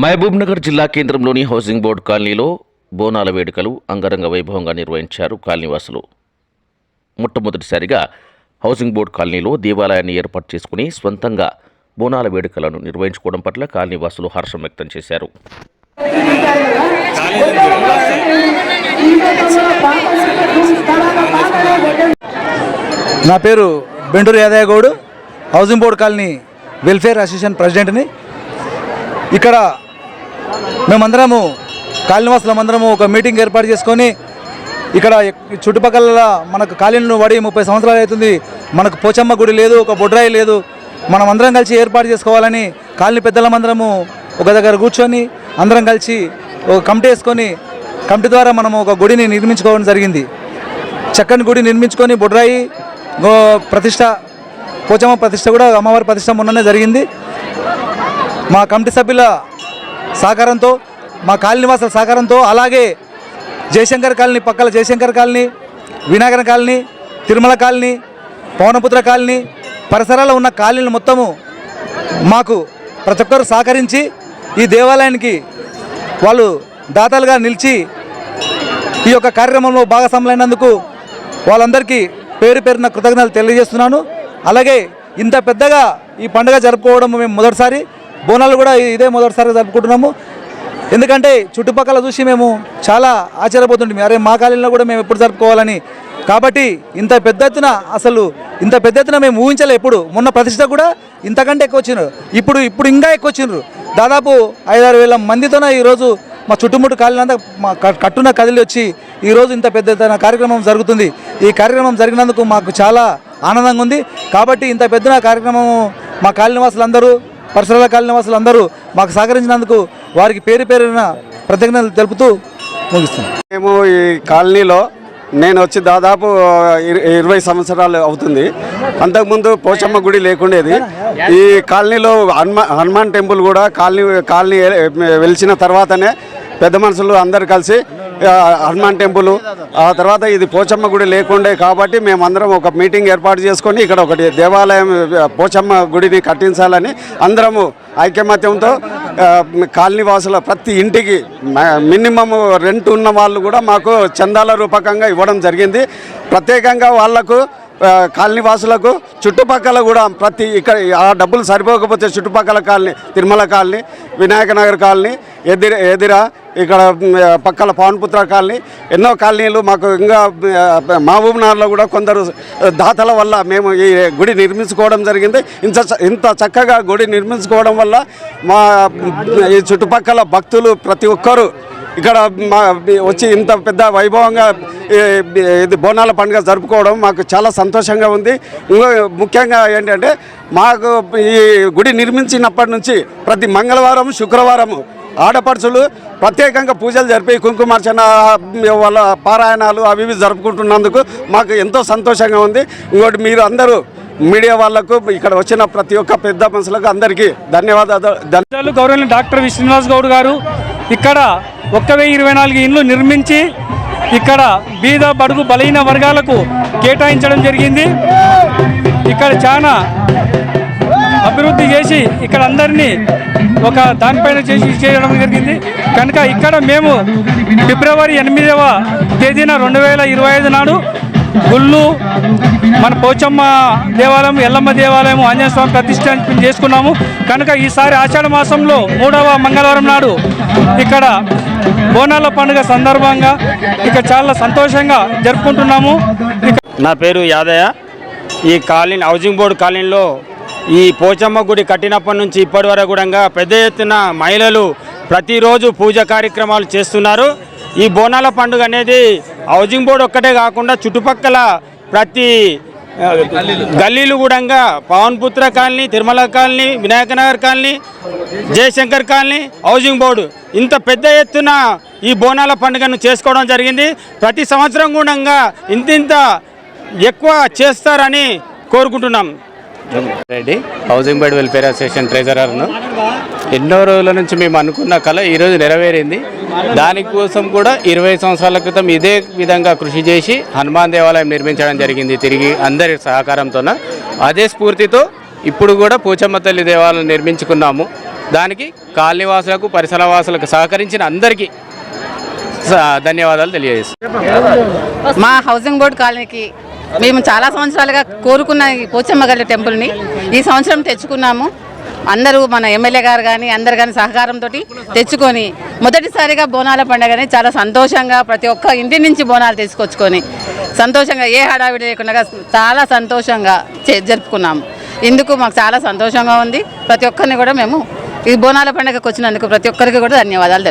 మహబూబ్నగర్ జిల్లా కేంద్రంలోని housing board కాలనీలో బోనాల వేడుకలు అంగరంగ వైభవంగా నిర్వహించారు కాలనీవాసులు. మొట్టమొదటిసారిగా హౌసింగ్ బోర్డు కాలనీలో దేవాలయాన్ని ఏర్పాటు చేసుకుని స్వంతంగా బోనాల వేడుకలను నిర్వహించుకోవడం పట్ల కాలనీవాసులు హర్షం వ్యక్తం చేశారు. నా పేరు Benduru Yadaiah Goud housing board colony welfare association ప్రెసిడెంట్ని. ఇక్కడ మేమందరము అందరము ఒక మీటింగ్ ఏర్పాటు చేసుకొని ఇక్కడ చుట్టుపక్కల మనకు కాళీలను పడి ముప్పై సంవత్సరాలు అవుతుంది. మనకు పోచమ్మ గుడి లేదు ఒక బొడ్రాయి లేదు. మనం అందరం కలిసి ఏర్పాటు చేసుకోవాలని కాలనీ పెద్దలమందరము ఒక దగ్గర కూర్చొని అందరం కలిసి ఒక కమిటీ వేసుకొని కమిటీ ద్వారా మనము ఒక గుడిని నిర్మించుకోవడం జరిగింది. చక్కని గుడి నిర్మించుకొని బొడ్రాయి గో ప్రతిష్ట పోచమ్మ ప్రతిష్ట కూడా అమ్మవారి ప్రతిష్ట మొన్ననే జరిగింది. మా కమిటీ సభ్యుల సహకారంతో మా కాలనీ వాసుల సహకారంతో అలాగే జయశంకర్ కాలనీ పక్కల Jayashankar colony వినాయకర colony Tirumala colony Pavanaputra colony పరిసరాల్లో ఉన్న కాలనీలు మొత్తము మాకు ప్రతి ఒక్కరు సహకరించి ఈ దేవాలయానికి వాళ్ళు దాతలుగా నిలిచి ఈ యొక్క కార్యక్రమంలో భాగస్వాములైనందుకు వాళ్ళందరికీ పేరు పేరున కృతజ్ఞతలు తెలియజేస్తున్నాను. అలాగే ఇంత పెద్దగా ఈ పండుగ జరుపుకోవడం మేము మొదటిసారి. బోనాలు కూడా ఇదే మొదటిసారి జరుపుకుంటున్నాము. ఎందుకంటే చుట్టుపక్కల చూసి మేము చాలా ఆశ్చర్యపోతుంటాం. అరే మా కాలంలో కూడా మేము ఎప్పుడు జరుపుకోవాలని. కాబట్టి ఇంత పెద్ద ఎత్తున అసలు ఇంత పెద్ద ఎత్తున మేము ఊహించలే ఎప్పుడు. మొన్న ప్రతిష్ట కూడా ఇంతకంటే ఎక్కువ వచ్చినారు ఇప్పుడు ఇప్పుడు ఇంకా ఎక్కువ వచ్చినారు దాదాపు ఐదారు వేల మందితోనే ఈరోజు మా చుట్టుముట్టు కాలినంతా మా కట్టున కదిలి వచ్చి ఈరోజు ఇంత పెద్ద ఎత్తున కార్యక్రమం జరుగుతుంది. ఈ కార్యక్రమం జరిగినందుకు మాకు చాలా ఆనందంగా ఉంది. కాబట్టి ఇంత పెద్ద కార్యక్రమం మా కాలనివాసులందరూ పరిసరాల కాలనివాసులందరూ మాకు సహకరించినందుకు వారికి పేరు పేరున ప్రతిజ్ఞలు తెలుపుతూ ముగిస్తున్నాం. మేము ఈ కాలనీలో నేను వచ్చి దాదాపు ఇరవై సంవత్సరాలు అవుతుంది. అంతకుముందు పోచమ్మ గుడి లేకుండేది. ఈ కాలనీలో హనుమా హనుమాన్ టెంపుల్ కూడా కాలనీ కాలనీ వెలిచిన తర్వాతనే పెద్ద మనుషులు అందరు కలిసి హనుమాన్ టెంపుల్. ఆ తర్వాత ఇది పోచమ్మ గుడి లేకుండే కాబట్టి మేమందరం ఒక మీటింగ్ ఏర్పాటు చేసుకొని ఇక్కడ ఒకటి దేవాలయం పోచమ్మ గుడిని కట్టించాలని అందరము ఐకమత్యంతో కాలనీవాసుల ప్రతి ఇంటికి మినిమం రెంట్ ఉన్న వాళ్ళు కూడా మాకు చందాల రూపకంగా ఇవ్వడం జరిగింది. ప్రత్యేకంగా వాళ్ళకు ఆ, కాలనీ వాసులకు చుట్టుపక్కల కూడా ప్రతి ఇక్కడ ఆ డబ్బులు సరిపోకపోతే చుట్టుపక్కల colony Tirumala colony Vinayaka Nagar colony ఎదిర ఎదిర ఇక్కడ పక్కల పవన్పుత్ర కాలనీ ఎన్నో కాలనీలు మాకు ఇంకా మహబూబ్ నగర్లో కూడా కొందరు దాతల వల్ల మేము ఈ గుడి నిర్మించుకోవడం జరిగింది. ఇంత చ- ఇంత చక్కగా గుడి నిర్మించుకోవడం వల్ల మా ఈ చుట్టుపక్కల భక్తులు ప్రతి ఒక్కరూ ఇక్కడ మా వచ్చి ఇంత పెద్ద వైభవంగా ఇది బోనాల పండుగ జరుపుకోవడం మాకు చాలా సంతోషంగా ఉంది. ఇంకో ముఖ్యంగా ఏంటంటే మాకు ఈ గుడి నిర్మించినప్పటి నుంచి ప్రతి మంగళవారం శుక్రవారం ఆడపడుచులు ప్రత్యేకంగా పూజలు జరిపి కుంకుమార్చన వాళ్ళ పారాయణాలు అవి ఇవి జరుపుకుంటున్నందుకు మాకు ఎంతో సంతోషంగా ఉంది. ఇంకోటి మీరు అందరూ మీడియా వాళ్ళకు ఇక్కడ వచ్చిన ప్రతి ఒక్క పెద్ద మనుషులకు అందరికీ ధన్యవాదాలు. ధన్య పెద్దలు డాక్టర్ వి శ్రీనివాస్ గౌడ్ గారు ఇక్కడ ఒక్క వెయ్యి ఇరవై నాలుగు ఇండ్లు నిర్మించి ఇక్కడ బీద బడుగు బలహీన వర్గాలకు కేటాయించడం జరిగింది. ఇక్కడ చాలా అభివృద్ధి చేసి ఇక్కడ అందరినీ ఒక దానిపైన చేసి చేయడం జరిగింది. కనుక ఇక్కడ మేము ఫిబ్రవరి ఎనిమిదవ తేదీన రెండు వేల ఇరవై ఐదు నాడు గుళ్ళు మన పోచమ్మ దేవాలయం ఎల్లమ్మ దేవాలయం ఆంజనేయ స్వామి ప్రతిష్ట చేసుకున్నాము. కనుక ఈసారి ఆషాఢ మాసంలో మూడవ మంగళవారం నాడు ఇక్కడ బోనాల పండుగ సందర్భంగా ఇక చాలా సంతోషంగా జరుపుకుంటున్నాము. నా పేరు యాదయ్య. ఈ కాలనీ హౌసింగ్ బోర్డు కాలనీలో ఈ పోచమ్మ గుడి కట్టినప్పటి నుంచి ఇప్పటి వరకు కూడా పెద్ద ఎత్తున మహిళలు ప్రతిరోజు పూజ కార్యక్రమాలు చేస్తున్నారు. ఈ బోనాల పండుగ అనేది హౌసింగ్ బోర్డు ఒక్కటే కాకుండా చుట్టుపక్కల ప్రతి గల్లీలు కూడా Pavanputra colony Tirumala colony Vinayaka Nagar colony Jayashankar colony housing board. ఇంత పెద్ద ఎత్తున ఈ బోనాల పండుగను చేసుకోవడం జరిగింది. ప్రతి సంవత్సరం కూడా ఇంతింత ఎక్కువ చేస్తారని కోరుకుంటున్నాం. Reddy housing board welfare association ట్రెజరర్ను ఎన్నో రోజుల నుంచి మేము అనుకున్న కళ ఈరోజు నెరవేరింది. దానికోసం కూడా ఇరవై సంవత్సరాల క్రితం ఇదే విధంగా కృషి చేసి హనుమాన్ దేవాలయం నిర్మించడం జరిగింది తిరిగి అందరి సహకారంతోన. అదే స్ఫూర్తితో ఇప్పుడు కూడా పోచమ్మ తల్లి దేవాలయం నిర్మించుకున్నాము. దానికి కాలనీవాసులకు పరిసరవాసులకు సహకరించిన అందరికీ ధన్యవాదాలు తెలియజేస్తాం మా హౌసింగ్ బోర్డు కాలనీకి మేము చాలా సంవత్సరాలుగా కోరుకున్న ఈ టెంపుల్ని ఈ సంవత్సరం తెచ్చుకున్నాము. అందరూ మన ఎమ్మెల్యే గారు కానీ అందరు కానీ సహకారంతో తెచ్చుకొని మొదటిసారిగా బోనాల పండుగని చాలా సంతోషంగా ప్రతి ఒక్క ఇంటి నుంచి బోనాలు తీసుకొచ్చుకొని సంతోషంగా ఏ హడావిడి లేకుండా చాలా సంతోషంగా చే- జరుపుకున్నాము. ఇందుకు మాకు చాలా సంతోషంగా ఉంది. ప్రతి ఒక్కరిని కూడా మేము ఈ బోనాల పండుగకు వచ్చినందుకు ప్రతి ఒక్కరికి కూడా ధన్యవాదాలు